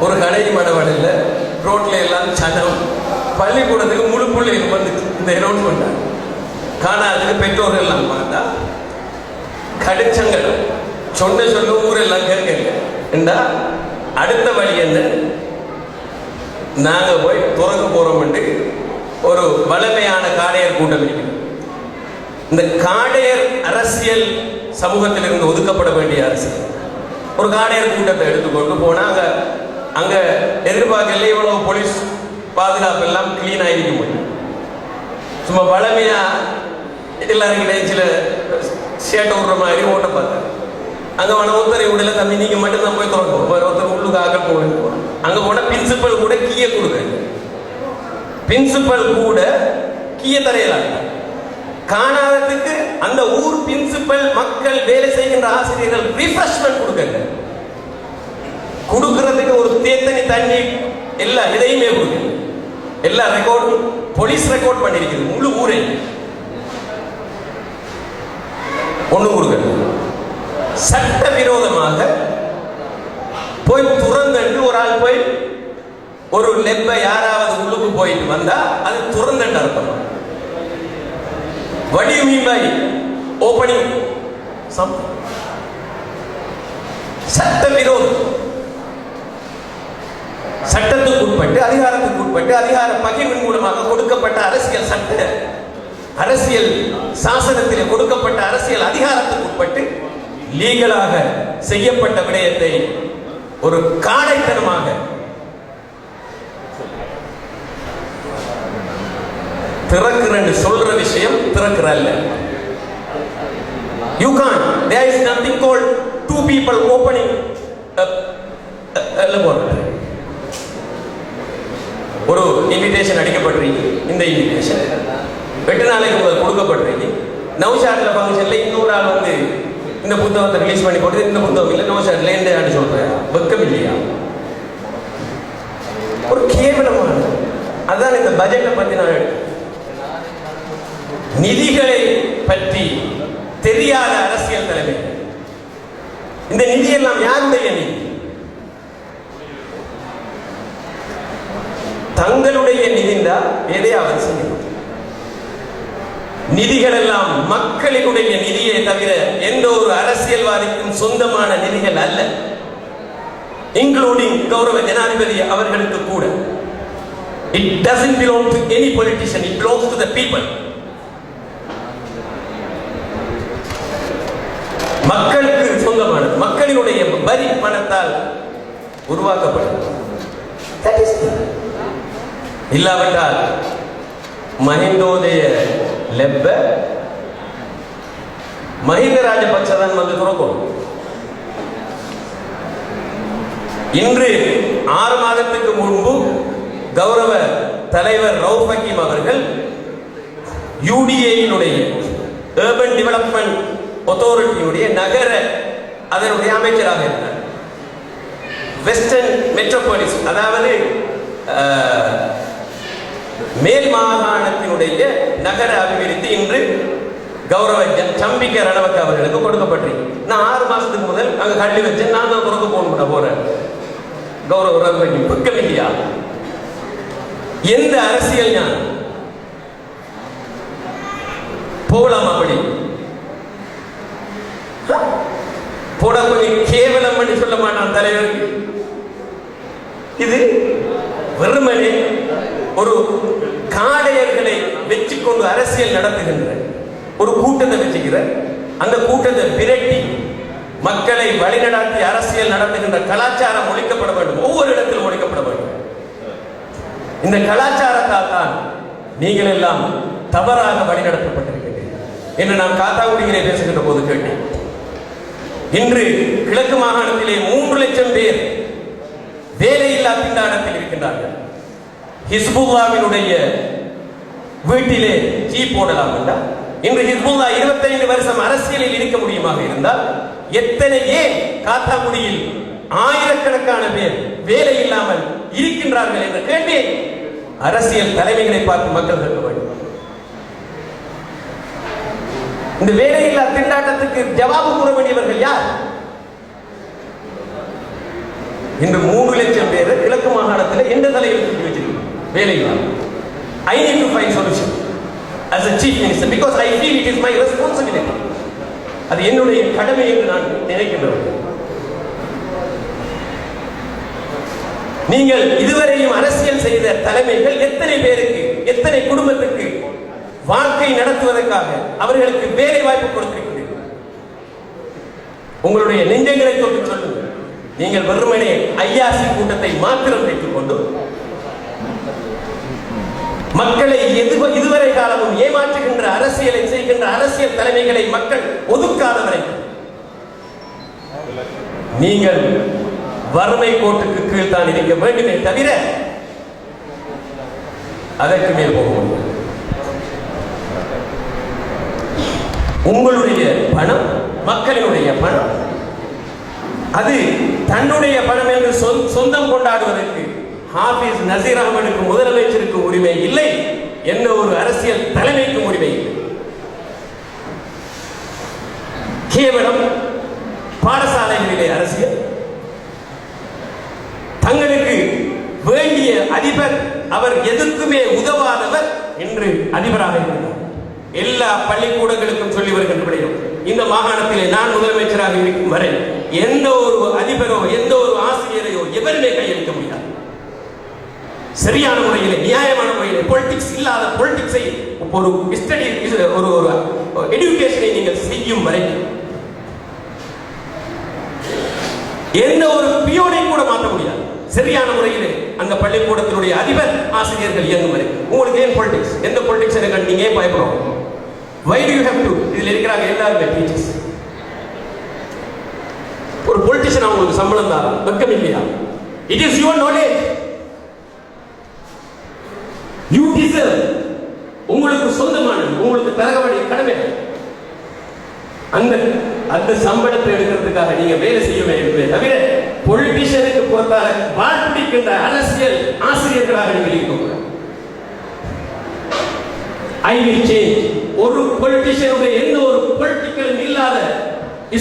ஒரு கடைக்கு மடவாடு இல்லை ரோட்ல எல்லாம் சனம் பள்ளிக்கூடத்துக்கு முழு பிள்ளைகள் வந்து இந்த அனௌன்ஸ்மெண்ட் காணாததுக்கு பெற்றோர்கள் எல்லாம் பார்த்தா கடிச்சங்கள். சொன்ன சொல்ல ஊரெல்லாம் கேட்கல என்றா அடுத்த வழி என்ன? நாங்கள் போய் துறக்க என்று ஒரு வலிமையான காடையர் கூட்டம் இந்த காடையர் அரசியல் சமூகத்திலிருந்து ஒதுக்கப்பட வேண்டிய அரசியல். ஒரு காடையர் கூட்டத்தை எடுத்துக்கொண்டு போனா அங்க அங்க எதிர்பார்க்கல இவ்வளவு போலீஸ் பாதுகாப்பு எல்லாம் கிளீன் ஆகிருக்க முடியும் சும்மா வளமையா எல்லாரும் கிடையாது சில சேட்டை விடுற மாதிரி ஓட்ட பார்த்தேன் அங்க வன ஒருத்தரை விடல தம்பி நீங்க மட்டும் தான் போய் திறக்கும் வேற ஒருத்தர் உள்ளுக்கு ஆக்கள் அங்கே அங்க போனா பிரின்சிபல் கூட கீயை கொடுங்க பிரின்சிபல் கூட கீயை தரையலாம் காணாததுக்கு அந்த ஊர் பிரின்சிபல் மக்கள் வேலை செய்கின்ற ஆசிரியர்கள் ரிஃப்ரெஷ்மெண்ட் கொடுக்கங்க. கொடுக்கறதுக்கு ஒரு தேத்தனி தண்ணி எல்லா இதையுமே கொடுங்க. எல்லா ரெக்கார்டும் போலீஸ் ரெக்கார்ட் பண்ணிருக்குது முழு ஊரே. ஒண்ணு கொடுக்க சட்ட விரோதமாக போய் துறந்தண்டு ஒரு ஆள் போய் ஒரு லெப்ப யாராவது உள்ளுக்கு போயிட்டு வந்தா அது துறந்தண்டு அர்த்தம் What do you mean by opening something? சட்ட விரோதம் சட்டத்துக்கு உட்பட்டு அதிகாரத்துக்கு உட்பட்டு அதிகார பகிர்வின் மூலமாக கொடுக்கப்பட்ட அரசியல் சட்ட அரசியல் சாசனத்தில் கொடுக்கப்பட்ட அரசியல் அதிகாரத்துக்கு உட்பட்டு லீகலாக செய்யப்பட்ட விடயத்தை ஒரு காடைத்தனமாக திறக்கிறேன்னு சொல்ற விஷயம் திறக்கிற இல்ல you can there is nothing call to people opening ஒரு இன்விடேஷன் அடிக்கப்பட்டிருக்கு. இந்த இன்விடேஷன் எட்டு நாளைக்கு உங்களுக்கு கொடுக்கப்பட்டிருக்கு. நவஷாட்ல ஃபங்க்ஷன்ல இன்னொரு ஆள் வந்து இந்த புத்தகத்தை ரிலீஸ் பண்ணி போட்டு இந்த புத்தகம் இல்லை நவஷாட்ல என்ன ஆண்டு சொல்றேன் வெக்கம் இல்லையா? ஒரு கேவலமான அதான் இந்த பட்ஜெட்டை பத்தி நான் எடுத்தேன். நிதிகளை பற்றி தெரியாத அரசியல் தலைமை. இந்த நிதி எல்லாம் யாருடைய நிதி? தங்களுடைய நிதிந்தா எதையாவது செய்யணும் நிதிகள் எல்லாம் மக்களினுடைய நிதியை தவிர எந்த ஒரு அரசியல்வாதிக்கும் சொந்தமான நிதிகள் அல்ல. இன்க்ளூடிங் கௌரவ ஜனாதிபதி அவர்களுக்கு கூட. It doesn't belong to any politician it belongs to the people மக்களுக்கு சொந்தமானது. மக்களினுடைய வரி பணத்தால் உருவாக்கப்படும். இல்லாவிட்டால் மஹிந்தோதய லெப்ப மஹிந்த ராஜபக்ச தான் வந்து துறக்கும். இன்று ஆறு மாதத்துக்கு முன்பு கௌரவ தலைவர் ரவுப் ஹக்கீம் அவர்கள் யூடிஏயினுடைய ஏர்பன் டெவலப்மெண்ட் ஒத்தாரிட்டியுடைய நகர அதனுடைய அமைச்சராக இருந்தார். வெஸ்டர்ன் மெட்ரோபாலிஸ் அதாவது மேல் மாகாணத்தினுடைய நகர அபிவிருத்தி இன்று கௌரவ சம்பிக்க ரணவக்க அவர்களுக்கு கொடுக்கப்பட்டிருக்கு. நான் ஆறு மாசத்துக்கு முதல் அங்க கல்வி வச்சேன். நான் தான் பிறகு போன போறேன். கௌரவ ரவி புக்கம் இல்லையா? எந்த அரசியல் ஞானம்? போகலாம் அப்படி. போட கொஞ்சம் கேவலம் பண்ணி சொல்ல மாட்டான் தலைவர். இது வெறுமனே ஒரு காடையர்களை வச்சுக்கொண்டு அரசியல் நடத்துகின்ற ஒரு கூட்டத்தை வச்சுக்கிற அந்த கூட்டத்தை விரட்டி மக்களை வழிநடாத்தி அரசியல் நடத்துகின்ற கலாச்சாரம் ஒழிக்கப்பட வேண்டும். ஒவ்வொரு இடத்திலும் ஒழிக்கப்பட வேண்டும். இந்த கலாச்சாரத்தால் தான் நீங்கள் எல்லாம் தவறாக வழிநடத்தப்பட்டிருக்கிறீர்கள். என்று நான் காத்தாங்குடியிலே பேசுகின்ற போது கேட்டேன். இன்று கிழக்கு மாகாணத்திலே மூன்று லட்சம் பேர் வேலையில்லா திண்டாட்டத்தில் இருக்கின்றார்கள். ஹிஸ்புல்லாவினுடைய வீட்டிலே ஜீ போடலாம் என்றால் இன்று ஹிஸ்புல்லா 25 வருஷம் அரசியலில் இருக்க முடியுமாக இருந்தால் எத்தனை ஏன் காத்தாங்குடியில் ஆயிரக்கணக்கான பேர் வேலை இல்லாமல் இருக்கின்றார்கள் என்ற கேள்வியை அரசியல் தலைமைகளை பார்த்து மக்கள் கேட்க வேண்டும் இந்த வேலையில்லா திண்டாட்டத்துக்கு ஜவாபு கூற வேண்டியவர்கள் யார்? இந்த மூணு லட்சம் பேர் கிழக்கு மாகாணத்தில் எந்த தலையில் தூக்கி வச்சிருக்கோம் வேலை I need to find solution as a chief minister because I feel it is my responsibility அது என்னுடைய கடமை என்று நான் நினைக்கின்றேன். நீங்கள் இதுவரையும் அரசியல் செய்த தலைமைகள் எத்தனை பேருக்கு எத்தனை குடும்பத்துக்கு வாழ்க்கை நடத்துவதற்காக அவர்களுக்கு வேலை வாய்ப்பு கொடுத்திருக்கிறீர்கள் உங்களுடைய நெஞ்சங்களை தொட்டு சொல்லுங்கள். நீங்கள் வெறுமனே ஐயாசி கூட்டத்தை மாத்திரம் வைத்துக் கொண்டு மக்களை இதுவரை காலமும் ஏமாற்றுகின்ற அரசியலை செய்கின்ற அரசியல் தலைமைகளை மக்கள் ஒதுக்காத வரை நீங்கள் வறுமை கோட்டுக்கு கீழ் தான் இருக்க வேண்டுமே தவிர அதற்கு மேல் போக முடியும் உங்களுடைய பணம் மக்களினுடைய பணம். அது தன்னுடைய பணம் என்று சொந்தம் கொண்டாடுவதற்கு ஹாபிஸ் நசீர் அகமனுக்கு முதலமைச்சருக்கு உரிமை இல்லை என்ன ஒரு அரசியல் தலைமைக்கும் உரிமை இல்லை. கேவலம் பாடசாலைகளிலே அரசியல். தங்களுக்கு வேண்டிய அதிபர் அவர் எதற்குமே உதவாதவர் என்று அதிபராக இருக்கிறார் எல்லா பள்ளிக்கூடங்களுக்கும் சொல்லி வருகின்ற விடயம் இந்த மாகாணத்திலே நான் முதலமைச்சராக இருக்கும் வரை எந்த ஒரு அதிபரோ எந்த ஒரு ஆசிரியரையோ எவருமே கையளிக்க முடியாது. சரியான முறையிலே நியாயமான முறையிலே பொலிட்டிக்ஸ் இல்லாத பொலிட்டிக்ஸை ஒரு ஸ்டடி ஒரு ஒரு எடுகேஷனை நீங்கள் செய்யும் வரை எந்த ஒரு பியோனை கூட மாற்ற முடியாது. சரியான முறையிலே அந்த பள்ளிக்கூடத்தினுடைய அதிபர் ஆசிரியர்கள் இயங்கும் வரை. உங்களுக்கு ஏன் பொலிட்டிக்ஸ் எந்த பொலிட்டிக்ஸ் எனக்கு? நீங்க ஏன் பயப்படுறோம்? Why do you have to இதில் இருக்கிறாங்க எல்லாருமே டீச்சர்ஸ் ஒரு பொலிட்டிஷியன் அவங்களுக்கு சம்பளம் தான் வெக்கம் இல்லையா? It is your knowledge you deserve உங்களுக்கு சொந்தமானது உங்களுக்கு தர வேண்டிய கடமை. அந்த அந்த சம்பளத்தை எடுக்கிறதுக்காக நீங்க வேலை செய்ய வேண்டுமே தவிர பொலிட்டிஷியனுக்கு பொறுத்தால வாழ்பிடிக்கின்ற அரசியல் ஆசிரியர்களாக நீங்கள் இருக்கக்கூடாது. ஐ வில் சேஞ்ச் ஒரு பொலிட்டிஷியனுடைய எந்த ஒரு பொலிட்டிக்கலும் இல்லாத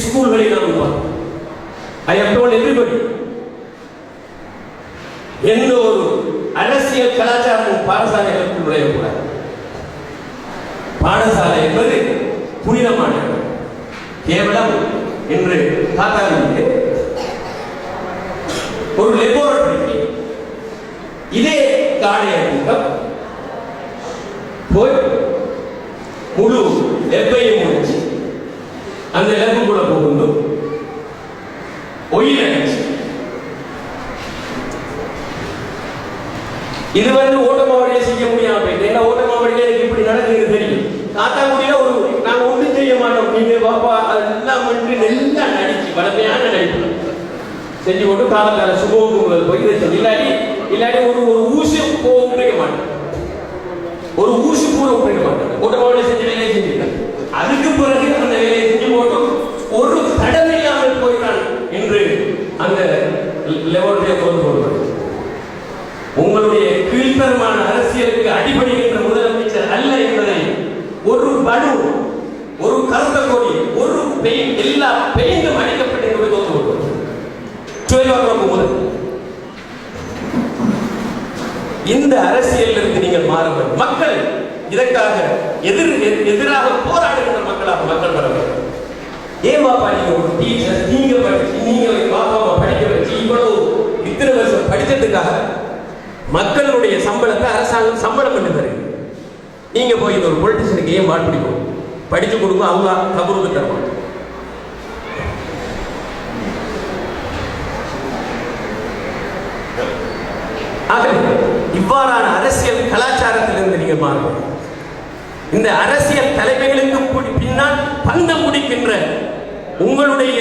ஸ்கூல்களை நாம் உருவாக்கும் ஐ ஹவ் டோல் எவ்ரிபடி எந்த ஒரு அரசியல் கலாச்சாரமும் பாடசாலைகளுக்கு நுழையக்கூடாது. பாடசாலை என்பது புனிதமான கேவலம் என்று காத்தாலிக்கு ஒரு லெபோரட்டரி இதே காடைய கூட்டம் போய் முழு லெப்பையும் முடிச்சு அந்த லெப்புக்குள்ள புகுந்து ஒயில் அடிச்சு. இது வந்து ஓட்டமாவடியில செய்ய முடியாம போயிட்டு ஏன்னா ஓட்டமாவடியில எனக்கு இப்படி நடக்குது தெரியும். காத்தாங்குடியில ஒரு நாங்க ஒன்றும் செய்ய மாட்டோம். நீங்க பாப்பா அதெல்லாம் வந்து நல்லா நடிச்சு வளமையான நடிப்பு. செஞ்சு கொண்டு காலக்கால சுபோகம் போய் இதை சொல்லி இல்லாட்டி இல்லாட்டி ஒரு ஒரு ஊசி போக முடிய மாட்டோம். ஒரு ஊசி கூட பிடிக்க மாட்டேன் ஓட்டமாவடியில செஞ்ச வேலையை செஞ்சிருக்காங்க அதுக்கு பிறகு அந்த வேலையை செஞ்சு போட்டோம். ஒரு தடவையாமல் போயிட்டான் என்று அந்த லெவலுடைய கொண்டு போடுவார். உங்களுடைய கீழ்த்தரமான அரசியலுக்கு அடிபடுகின்ற முதலமைச்சர் அல்ல என்பதை ஒரு படு ஒரு கருத்த கொடி ஒரு பெயின் எல்லா பெயிண்டும் அடிக்கப்பட்டு கொண்டு தோன்று சுயவாக்கம் முதல் இந்த அரசியலில் இருந்து நீங்கள் மாறுங்கள். மக்கள் இதற்காக எதிர் எ- எதிராக போராடுகின்ற மக்களாக மக்கள் வர வேண்டும். ஏன் பாப்பா நீங்க ஒரு டீச்சர் நீங்க படிச்சு நீங்க பாப்பா அம்மா படிக்க வச்சு இவ்வளவு இத்தனை வருஷம் படிச்சதுக்காக மக்களுடைய சம்பளத்தை அரசாங்கம் சம்பளம் பண்ணி தருது. நீங்க போய் இந்த ஒரு பொலிட்டிஷியனுக்கு ஏன் மாட்டு பிடிக்கும்? படிச்சு கொடுக்கும் அவங்க கபருக்கு தருவாங்க. ஆக இவ்வாறான அரசியல் கலாச்சாரத்திலிருந்து நீங்கள் மாறும் இந்த அரசியல் தலைமைகளுக்கு பின்னால் பந்தம் முடிக்கின்ற உங்களுடைய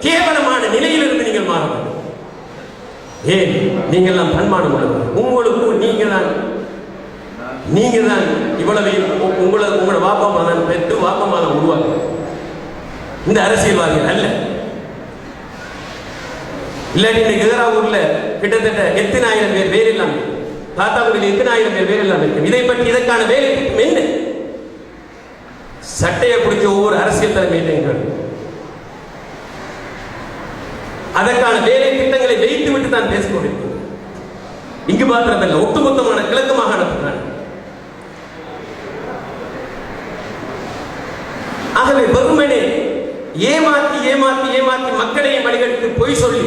கேவலமான நிலையிலிருந்து நீங்கள் மாற வேண்டும். ஏன்? நீங்கள் எல்லாம் பண்பாடு உள்ளவர் உங்களுக்கு நீங்கள் தான் நீங்க தான் இவ்வளவு உ- உங்களை உங்களோட வாப்பமாதான் பெற்று வாப்பமா தான் இந்த அரசியல்வாதிகள் அல்ல. இல்லாட்டி இன்னைக்கு எதிராவூர்ல கிட்டத்தட்ட எத்தனை ஆயிரம் பேர் வேறு இல்லாமல் தாத்தா காத்தாங்குடியில் எத்தனை ஆயிரம் பேர் வேறு இல்லாமல் இருக்கு. இதை பற்றி இதற்கான வேலை என்ன? சட்டையை பிடிச்ச ஒவ்வொரு அரசியல் தலைமையிலும் அதற்கான வேலை திட்டங்களை வைத்து விட்டு தான் நான் பேசிக் கொண்டிருக்கிறேன் இங்கு மாத்திரமல்ல ஒட்டுமொத்தமான கிழக்கு மாகாணத்துக்கான. ஆகவே வெறுமனே ஏமாத்தி ஏமாத்தி ஏமாத்தி மக்களையும் வழிகட்டு பொய் சொல்லி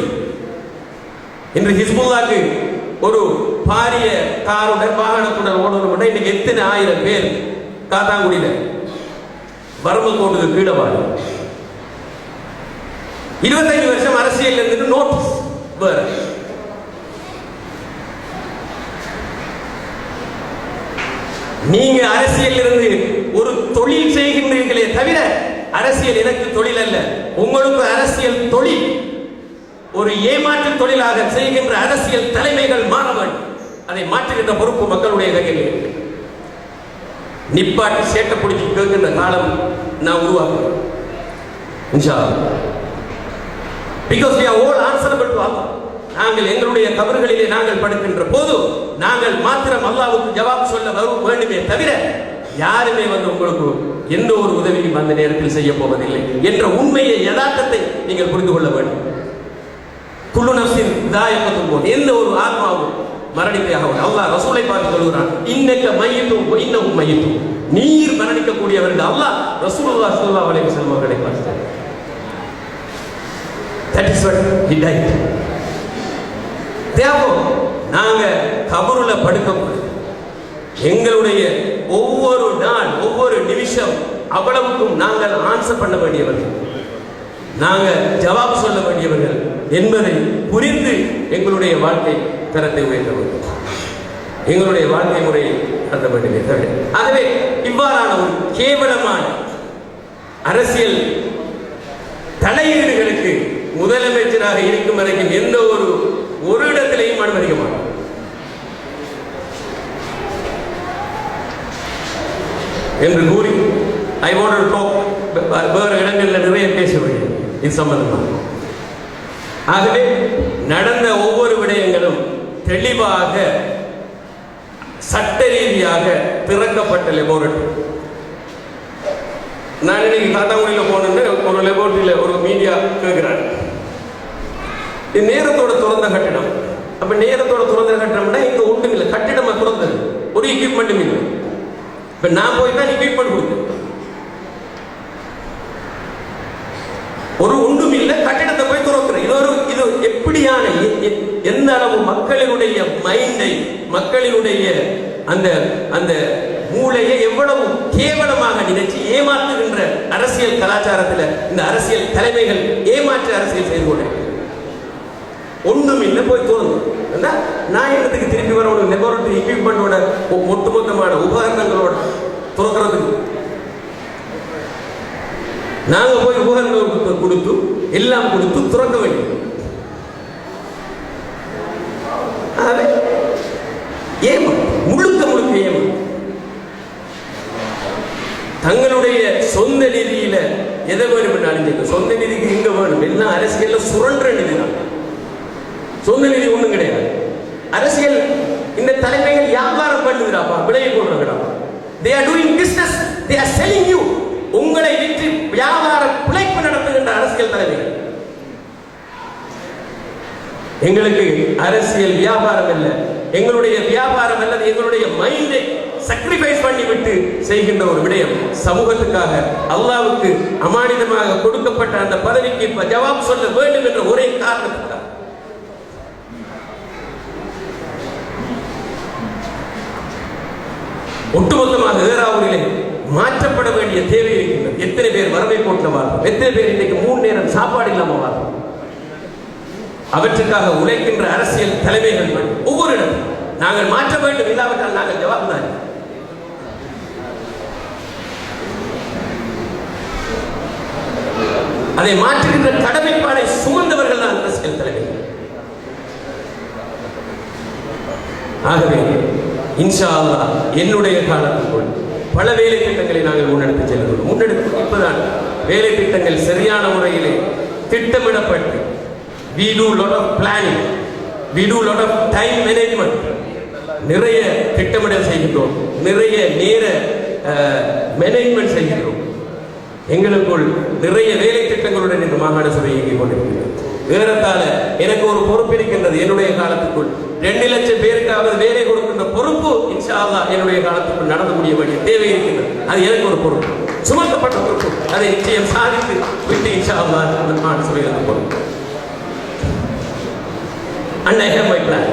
இன்று ஹிஸ்புல்லாக்கு ஒரு பாரிய காருடன் வாகனத்துடன் ஓடணும் இன்னைக்கு எத்தனை ஆயிரம் பேர் காத்தாங்குடியில்? வறுமை கோட்டுக்கு கீழே வாழும் இருபத்தைந்து வருஷம் அரசியல் இருந்துட்டு நோட்டீஸ் வேற. நீங்க அரசியல் இருந்து ஒரு தொழில் செய்கின்றீர்களே தவிர அரசியல் எனக்கு தொழில் அல்ல. உங்களுக்கு அரசியல் தொழில். ஒரு ஏமாற்று தொழிலாக செய்கின்ற அரசியல் தலைமைகள் மாற வேண்டும் அதை மாற்றுகின்ற பொறுப்பு மக்களுடைய கையில். இருக்கிறது நிப்பாட்டி சேட்டை பிடிச்சி கேட்கின்ற காலம் நான் உருவாக்குறேன் இன்ஷா because we are all answerable to நாங்கள் எங்களுடைய தவறுகளிலே நாங்கள் படுக்கின்ற போது நாங்கள் மாத்திரம் அல்லாவுக்கு ஜவாப் சொல்ல வரும் வேண்டுமே தவிர யாருமே வந்து உங்களுக்கு எந்த ஒரு உதவியும் அந்த நேரத்தில் செய்ய போவதில்லை என்ற உண்மையை யதார்த்தத்தை நீங்கள் புரிந்து கொள்ள வேண்டும். குழு நப்சின் தாயப்பத்தும் போது எந்த ஒரு ஆத்மாவும் மரணிப்பையாக அல்லாஹ் ரசூலை பார்த்து சொல்கிறான் இன்னைக்கு மையத்தும் இன்னமும் மையத்தும். நீர் மரணிக்கக்கூடியவர்கள் அல்லாஹ் ரசூலுல்லாஹ் ஸல்லல்லாஹு அலைஹி வஸல்லம் அவர்களை பார்த்து that is what he did தேவோ நாங்க கபருல படுக்க எங்களுடைய ஒவ்வொரு நாள் ஒவ்வொரு நிமிஷம் அவ்வளவுக்கும் நாங்கள் ஆன்சர் பண்ண வேண்டியவர்கள். நாங்கள் ஜவாப் சொல்ல வேண்டியவர்கள் என்பதை புரிந்து எங்களுடைய வாழ்க்கை தரத்தை உயர்ந்தவர் எங்களுடைய வாழ்க்கை முறை அந்த மட்டுமே தவிர. ஆகவே இவ்வாறான ஒரு கேவலமான அரசியல் தலையீடுகளுக்கு முதலமைச்சராக இருக்கும் வரைக்கும் எந்த ஒரு ஒரு இடத்திலையும் அனுமதிக்க மாட்டோம் என்று கூறி ஐ வாண்ட் டாக் வேறு இடங்களில் நிறைய பேச வேண்டும் இது சம்பந்தமாக ஆகவே நடந்த ஒவ்வொரு விடயங்களும் தெளிவாக சட்ட ரீதியாக திறக்கப்பட்ட லெபோரட்டரி நான் இன்னைக்கு காத்தாங்குடியில் போனேன்னு ஒரு லெபோரட்டரியில் ஒரு மீடியா கேட்குறாரு இது நேரத்தோட திறந்த கட்டிடம். அப்ப நேரத்தோட திறந்த கட்டிடம்னா இங்க ஒன்றும் இல்லை. கட்டிடமாக திறந்தது. ஒரு எக்யூப்மெண்ட்டும் இல்லை. இப்ப நான் போய் தான் எக்யூப்மெண்ட் கொடுத்தேன். ஒரு ஒன்றும் இல்லை. கட்டிடத்தை போய் துறக்கிறேன். இது ஒரு இது எப்படியான எந்த அளவு மக்களினுடைய மைண்டை மக்களினுடைய அந்த அந்த மூளையை எவ்வளவு கேவலமாக நினைச்சு ஏமாற்றுகின்ற அரசியல் கலாச்சாரத்துல இந்த அரசியல் தலைமைகள் ஏமாற்று அரசியல் செய்து கொண்டிருக்கிறது. ஒண்ணும் இல்லை போய் தோணும் நான் என்னத்துக்கு திருப்பி வர ஒரு லெபோரட்டரி எக்யூப்மெண்டோட ஒட்டுமொத்தமான உபகரணங்களோட துறக்கிறதுக்கு. நாங்க போய் உபகரணங்கள் கொடுத்து- கொடுத்து எல்லாம் கொடுத்து துறக்க வேண்டும் ஆகவே, ஏமா முழுக்க முழுக்க ஏமா. தங்களுடைய சொந்த நிதியில எதை வேணும் பண்ணாலும் சொந்த நிதிக்கு எங்க வேணும். எல்லாம் அரசியல்ல சுரண்ட நிதி தான் சொந்த நிதி ஒண்ணும் கிடையாது. அரசியல் இந்த தலைமைகள் வியாபாரம் பண்ணுகிறாப்பா விலையை கொள்றாங்கடாப்பா they are doing business they are selling you உங்களை விற்று வியாபார பிழைப்பு நடத்துகின்ற அரசியல் தலைமைகள். எங்களுக்கு அரசியல் வியாபாரம் அல்ல. எங்களுடைய வியாபாரம் அல்லது எங்களுடைய மைண்டை சக்ரிஃபைஸ் பண்ணிவிட்டு செய்கின்ற ஒரு விடயம். சமூகத்துக்காக அல்லாவுக்கு அமானிதமாக கொடுக்கப்பட்ட அந்த பதவிக்கு இப்ப ஜவாப் சொல்ல வேண்டும் என்ற ஒரே காரணத்துக்காக. ஒட்டுமொத்தமாக ஏறாவூரிலே மாற்றப்பட வேண்டிய தேவை இருக்கின்றது. எத்தனை பேர் வரவை போட்டு வாழ்றோம்? எத்தனை பேர் இன்னைக்கு மூணு நேரம் சாப்பாடு இல்லாம வாழ்றோம்? அவற்றுக்காக உழைக்கின்ற அரசியல் தலைமைகள் ஒவ்வொரு இடம் நாங்கள் மாற்ற வேண்டும். இல்லாவிட்டால் நாங்கள் ஜவாப்தாரி. அதை மாற்றுகின்ற கடமைப்பாடை சுமந்தவர்கள் தான் அரசியல் தலைவர்கள் ஆகவே இன்ஷா அல்லா என்னுடைய காலத்துக்குள் பல வேலை திட்டங்களை நாங்கள் முன்னெடுத்து செல்கிறோம். முன்னெடுத்து இப்பதான் வேலை திட்டங்கள் சரியான முறையிலே திட்டமிடப்பட்டு we do lot of planning. We do lot of time management. நிறைய திட்டமிடல் செய்கின்றோம். நிறைய நேர மேனேஜ்மெண்ட் செய்கின்றோம். எங்களுக்குள் நிறைய வேலை திட்டங்களுடன் இந்த மாகாண சபை இயங்கிக் கொண்டிருக்கிறது. ஏறத்தாழ எனக்கு ஒரு பொறுப்பு இருக்கின்றது என்னுடைய காலத்துக்குள். ரெண்டு லட்சம் பேருக்காவது வேலை கொடுக்கின்ற பொறுப்பு இன்ஷால்லா என்னுடைய காலத்துக்குள் நடந்து முடிய வேண்டிய தேவை இருக்கின்றது. அது எனக்கு ஒரு பொறுப்பு. சுமத்தப்பட்ட பொறுப்பு. அதை நிச்சயம் சாதித்து விட்டு இன்ஷா அல்லாஹ் அந்த மாகாண சபையில் பொறுப்பு and I have my plan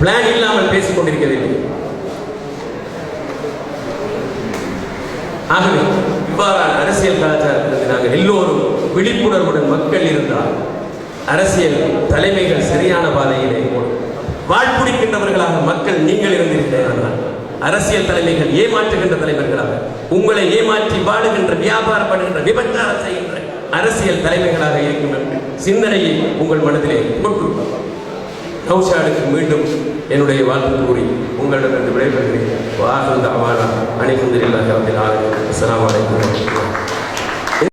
plan இல்லாமல் பேசிக் கொண்டிருக்கவில்லை ஆகவே இவ்வாறான அரசியல் கலாச்சாரத்திற்கு நாங்கள் எல்லோரும் விழிப்புணர்வுடன் மக்கள் இருந்தால் அரசியல் தலைமைகள் சரியான பாதையிலே வாழ்புடிக்கின்றவர்களாக மக்கள் நீங்கள் இருந்திருக்கிறார்கள் அரசியல் தலைமைகள் ஏமாற்றுகின்ற தலைவர்களாக உங்களை ஏமாற்றி வாழுகின்ற வியாபாரப்படுகின்ற விபச்சாரம் செய்கின்ற அரசியல் தலைமைகளாக இருக்கும் என்று சிந்தனையை உங்கள் மனதிலே கொண்டு நௌஷாடுக்கு மீண்டும் என்னுடைய வாழ்த்து கூறி உங்களிடமிருந்து விடைபெறுகிறேன். வாஹல் தாவானா அனைத்து அஸ்லாம் வலைக்கம்